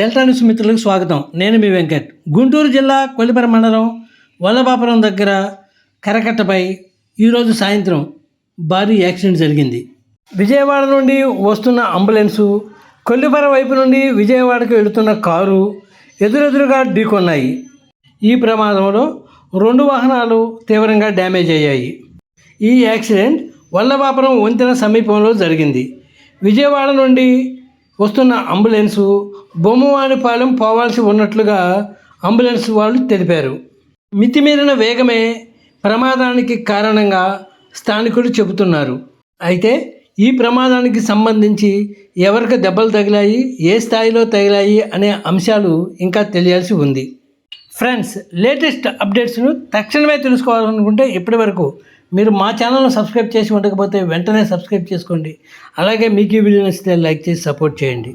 Delta news మిత్రులకు స్వాగతం. నేను మీ వెంకట్. గుంటూరు జిల్లా కొలిపర మండలం వల్లభాపురం దగ్గర కరకట్టపై ఈరోజు సాయంత్రం భారీ యాక్సిడెంట్ జరిగింది. విజయవాడ నుండి వస్తున్న అంబులెన్సు కొల్లిపర వైపు నుండి విజయవాడకు వెళుతున్న కారు ఎదురెదురుగా ఢీకొన్నాయి. ఈ ప్రమాదంలో రెండు వాహనాలు తీవ్రంగా డ్యామేజ్ అయ్యాయి. ఈ యాక్సిడెంట్ వల్లభాపురం వంతెన సమీపంలో జరిగింది. విజయవాడ నుండి వస్తున్న అంబులెన్సు బొమ్మవాణిపాలెం పోవాల్సి ఉన్నట్లుగా అంబులెన్స్ వాళ్ళు తెలిపారు. మితిమీరిన వేగమే ప్రమాదానికి కారణంగా స్థానికులు చెబుతున్నారు. అయితే ఈ ప్రమాదానికి సంబంధించి ఎవరికి దెబ్బలు తగిలాయి ఏ స్థాయిలో తగిలాయి అనే అంశాలు ఇంకా తెలియాల్సి ఉంది. ఫ్రెండ్స్ లేటెస్ట్ అప్డేట్స్ను తక్షణమే తెలుసుకోవాలనుకుంటే ఇప్పటి వరకు మీరు మా ఛానల్ను సబ్స్క్రైబ్ చేసి ఉండకపోతే వెంటనే సబ్స్క్రైబ్ చేసుకోండి. అలాగే మీకు ఈ వీడియో నచ్చితే లైక్ చేసి సపోర్ట్ చేయండి.